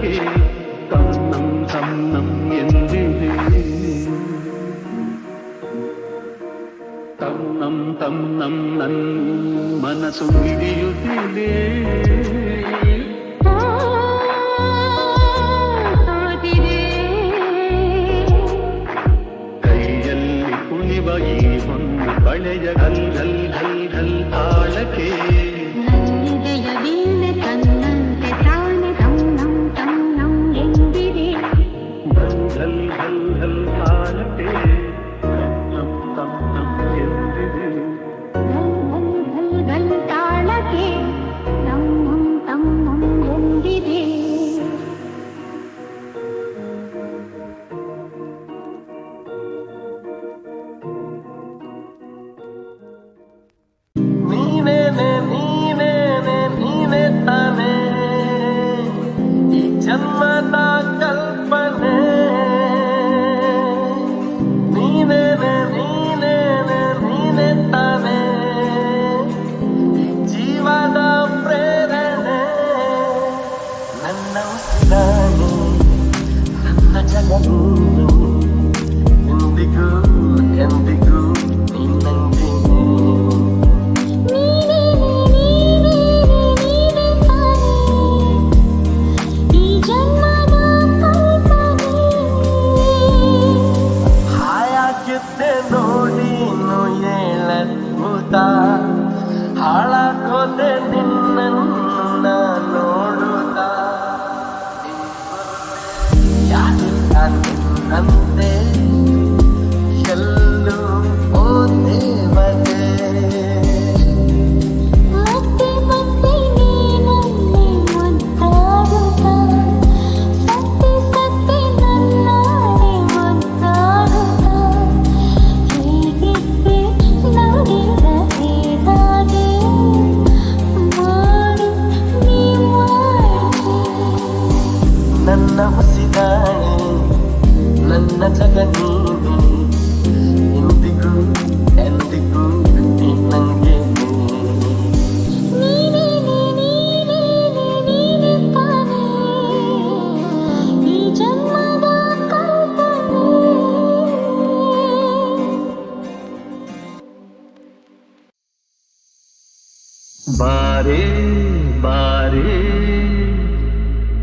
തന്നം തന്നം എന്തിന്? തന്നം തന്നം നന്നു മനസ്സും ഇടിയുതിലേ. ಬಾರೇ ಬಾರೇ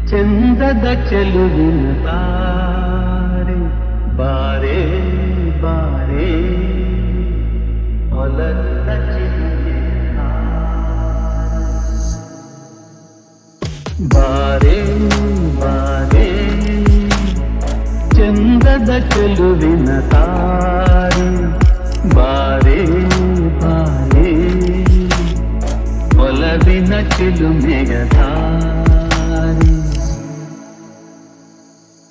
ಚಂದದ ಚೆಲುವಿನ ತಾರೆ ಬಾರೇ ಬಾರೇ ಹೊಲದ ಬಾರೇ ಬಾರೇ ಚಂದದ ಚೆಲುವಿನ ತಾರೆ ಬಾರೇ ಕನಸಿನ ಚಿಲುಮೆಯ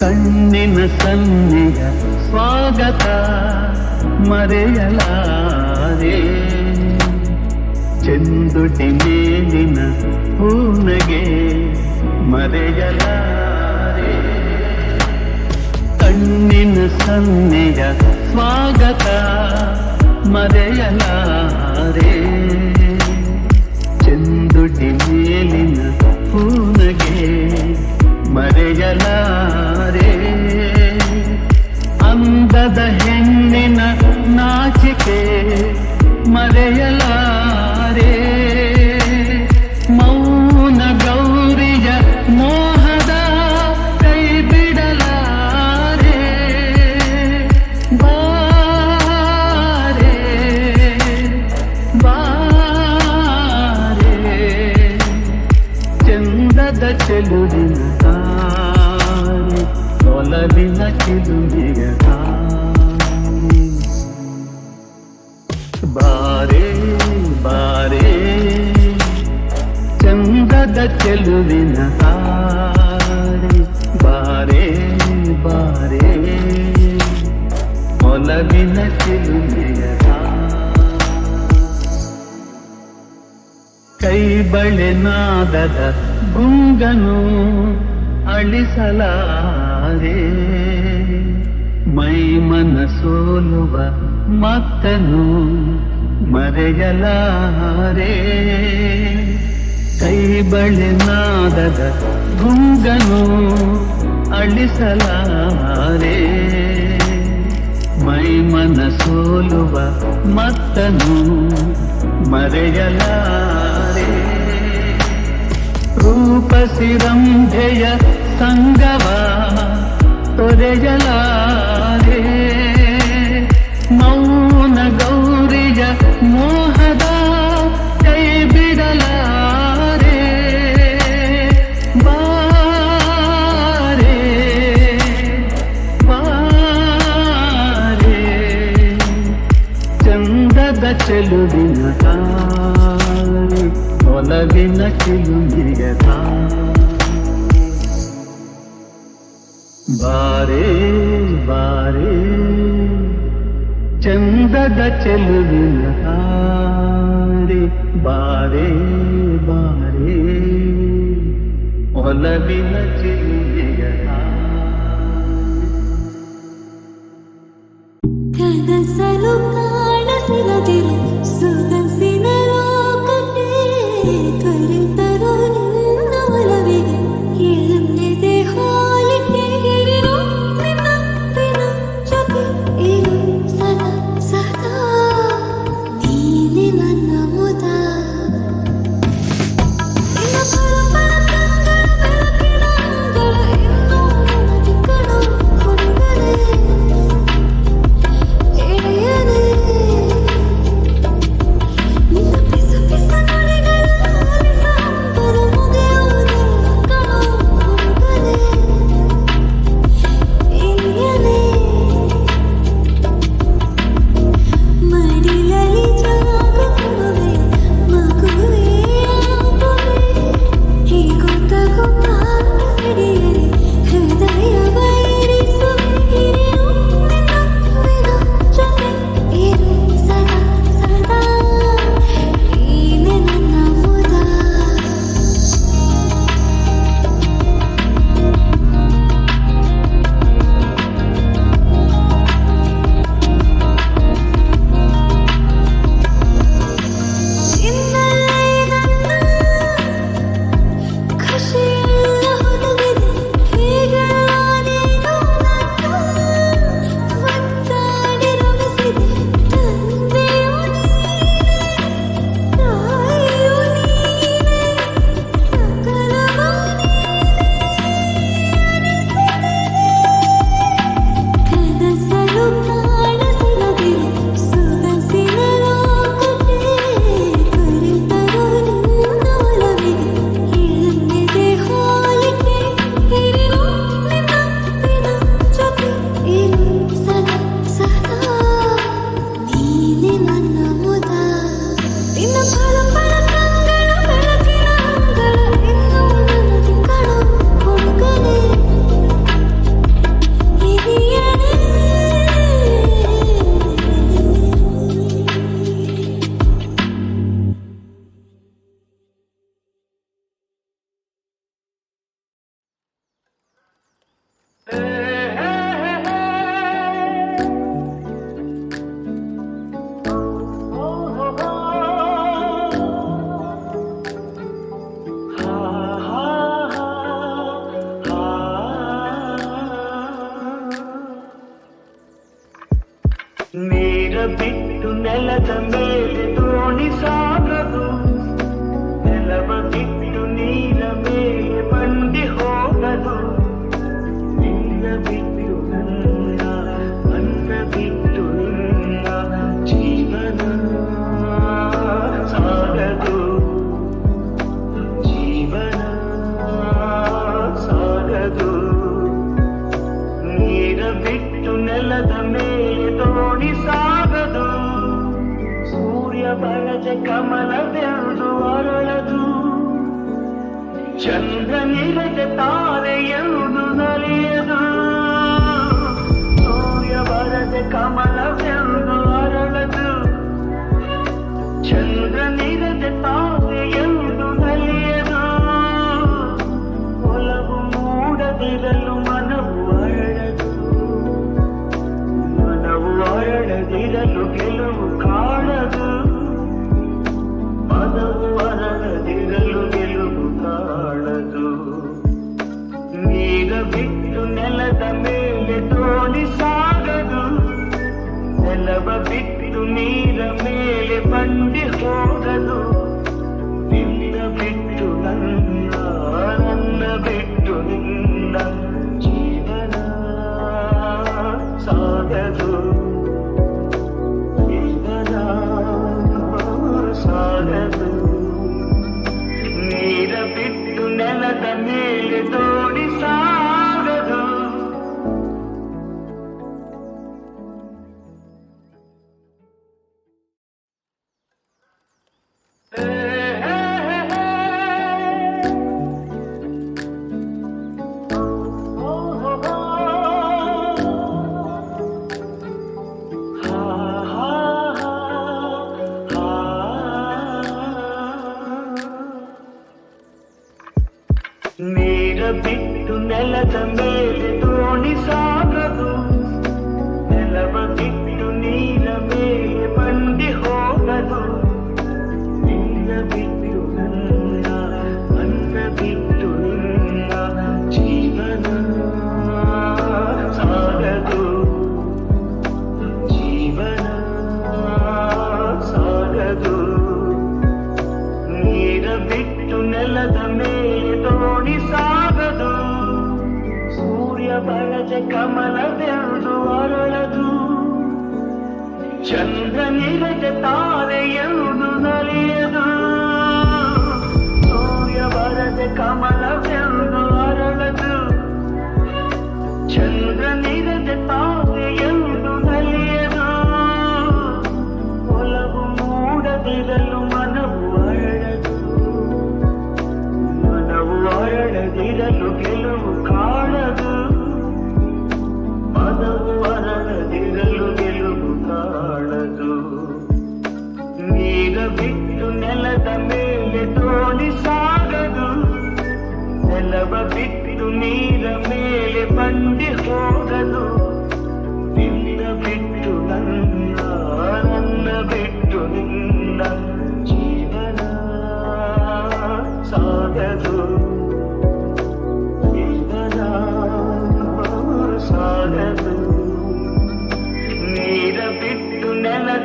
ಕಣ್ಣಿನ ಸನ್ನೆಯ ಸ್ವಾಗತ ಮರೆಯಲಾರೆ. ಚೆಂದುಟಿ ಮೇಲಿನ ಪೂನಗೆ ಮರೆಯಲಾರೆ. ಕಣ್ಣಿನ ಸನ್ನೆಯ ಸ್ವಾಗತ ಮರೆಯಲಾರೆ. ಮರೆಯಲಾರೆ. ಮೌನ ಗೌರಿಯ ಮೋಹದ ಕೈ ಬಿಡಲಾರೆ ಬಾರೆ ಬಾರೆ. ಚಂದದ ಚೆಲುವಿನ ತಾರೆ ಒಲವಿನ ಚಿಲುವಿಯ ಚಂದದ ಹಾರೆ, ಬಾರೆ ಬಾರೆ. ಒಲವಿನ ಚಿಲುಮೆಯ ಕೈ ಬಳೆ ನಾದದ ಗುಂಗನು ಅಳಿಸಲಾರೆ. ಮೈ ಮನ ಸೋಲುವ ಮತ್ತನು ಮರೆಯಲಾರೆ. ಕೈ ಬಳೆ ನಾದದ ಗುಂಗನು ಅಳಿಸಲಾರೆ. ಮೈ ಮನ ಸೋಲುವ ಮತ್ತನು ಮರೆಯಲಾರೆ. ರೂಪಸಿರಂಭೆಯ ಸಂಗವ ತೊರೆಯಲಾರೆ. ಮೌನ ಗೌರಿಯ ಮೋಹದ ಚಂದದ ಚೆಲುವಿನ ತಾರೆ ಒಲವಿನ ಚಿಲುಮಿಯ ಬಾರೆ ಬಾರೆ, ಚಂದದ ಚೆಲುವಿನ ತಾರೆ ಬಾರೆ ಬಾರೆ, ಒಲವಿನ ಚಿಲುಮಿಯ ಕನಸಲು ಕಾಣಸಿಗದಿರು ಸೊಗಸಿನ தாரையம்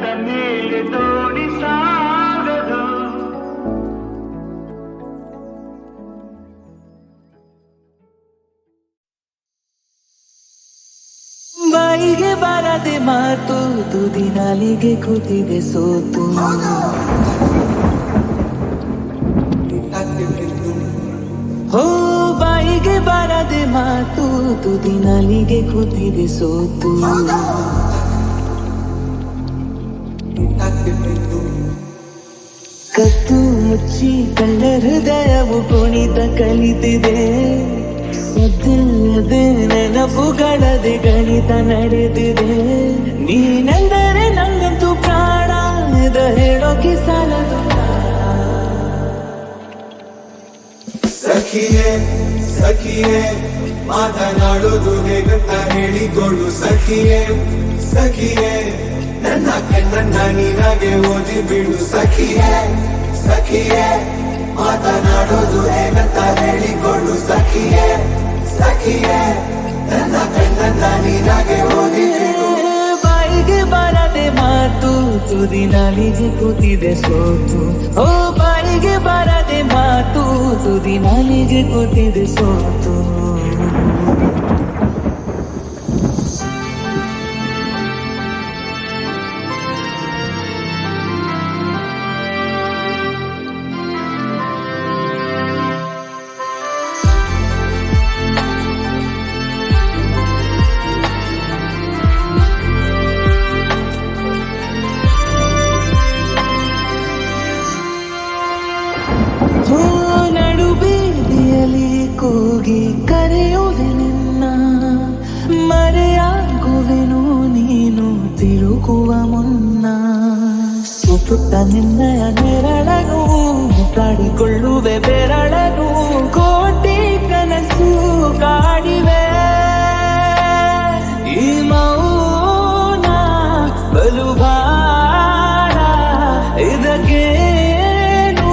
ನೆಲದ ಮೇಲೆ ದೋಣಿ ಸಾಗದು ಬಾಯಿಗೆ ಬಾರದೆ ಮಾತು ತುದಿ ನಾಲಿಗೆ ಕೂತಿದೆ ಸೋತು ಹೋ ಬಾಯಿಗೆ ಬಾರದೆ ಮಾತು ತುದಿ ನಾಲಿಗೆ ಕೂತಿದೆ ಸೋತು ಕತ್ತು ಮುಚ್ಚಿ ಕಳ್ಳ ಹೃದಯವು ಕುಣಿತ ಕಲಿತಿದೆ. ಸದ್ದಿಲ್ಲದೆ ನೆನಪುಗಳದೆ ಗಣಿತ ನಡೆದಿದೆ. ನೀನೆಂದರೆ ನಂಗಂತೂ ಪ್ರಾಣ ಹೇಳೋಕೆ ಸಾಲದು. ಸಖಿಯೇ ಸಖಿಯೇ ಮಾತನಾಡೋದು ಹೇಗಂತ ಹೇಳಿಕೊಳ್ಳು ಸಖಿಯೇ ಸಖಿಯೇ. ನನ್ನ ಕಣ್ಣನ್ನ ನಿನಗೆ ಓದಿ ಬಿಡು, ಸಖಿಯೇ ಸಖಿಯೇ. ಮಾತನಾಡೋದು ಹೇಗಂತ ಹೇಳಿಕೊಂಡು ಸಖಿಯೇ ಸಖಿಯೇ. ನನ್ನ ಕಣ್ಣನ್ನ ನಿನಗೆ ಓದಿ ಬಿಡು. ಬಾಯಿಗೆ ಬರದೆ ಮಾತು, ತುದಿ ನಾಲಿಗೆ ಕೂತಿದೆ ಸೋತು. ಓ, ಬಾಯಿಗೆ ಬರದೆ ಮಾತು, ತುದಿ ನಾಲಿಗೆ ಕೂತಿದೆ ಸೋತು. ಭಾರ ಇದಕ್ಕೇನು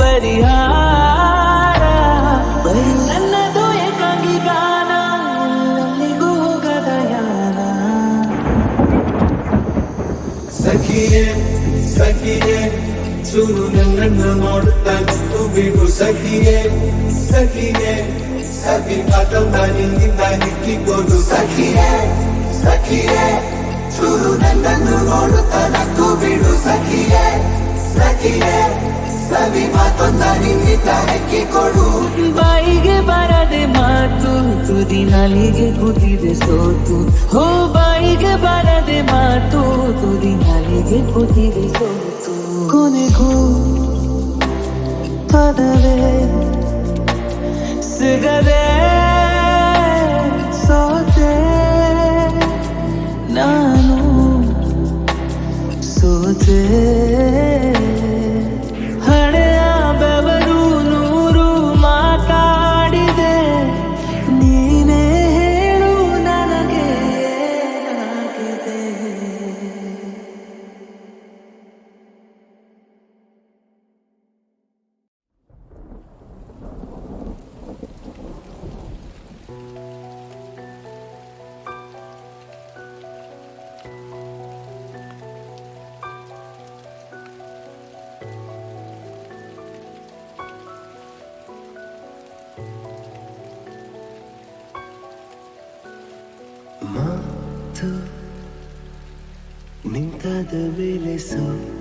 ಪರಿಹಾರ? ನನ್ನದು ಏಕಾಂಗಿ ಗಾನ ಎಲ್ಲಿಗೂ ಹೋಗದ ಯಾನ ಸಖಿಯೇ ಸಖಿಯೇ ಚೂರು ನನ್ನನ್ನು ನೋಡುತ್ತಾ ಬಿಡು ಸಖಿಯೇ. ಸಖಿಯೇ, ಸಖಿ ಮಾತಂದ ನಿನ್ನಿಂದ ನಿಕ್ಕಿಕೊಂಡು ಸಖಿಯೇ ಸಖಿಯೇ. ಚೂರು ನನ್ನನ್ನು ನೋಡುತ್ತ ನಕ್ಕು ಬಿಡು ಸಖಿಯೇ ಸಖಿಯೇ, ಸವಿ ಮಾತೊಂದ ನಿನ್ನಿಂದ ನೆಕ್ಕಿಕೊಡು ಬಾಯಿಗೆ ಬರದೆ ಮಾತು, ತುದಿ ನಾಲಿಗೆ ಕೂತಿದೆ ಸೋತು. ಹೋ ಬಾಯಿಗೆ ಬರದೆ ಮಾತು, ತುದಿ ನಾಲಿಗೆ ಕೂತಿದೆ the way they saw.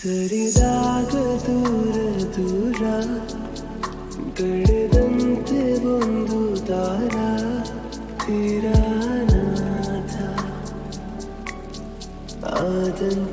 ಸರಿದಾಗ ದೂರ ದೂರ ಬೆಳೆದಂತೆ ಒಂದು ದಾರ ತೀರಾನಾಥ ಆದಂತೆ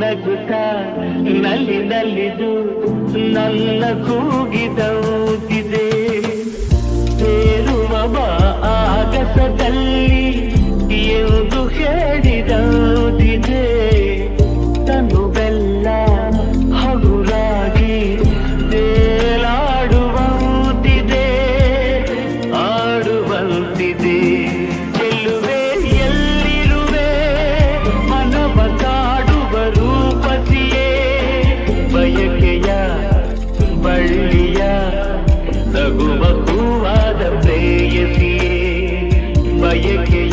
ನಗುತ್ತ ನಲ್ಲಿ ನಲ್ಲಿದು ನನ್ನ ಕೂಗಿದೌತಿದೆ ಸೇರುವ ಆಗಸದಲ್ಲಿ ಎಂದು ಹೇಳಿದೌತಿದೆ பகுவ பூவாத பிரேயசியே. பயக்கே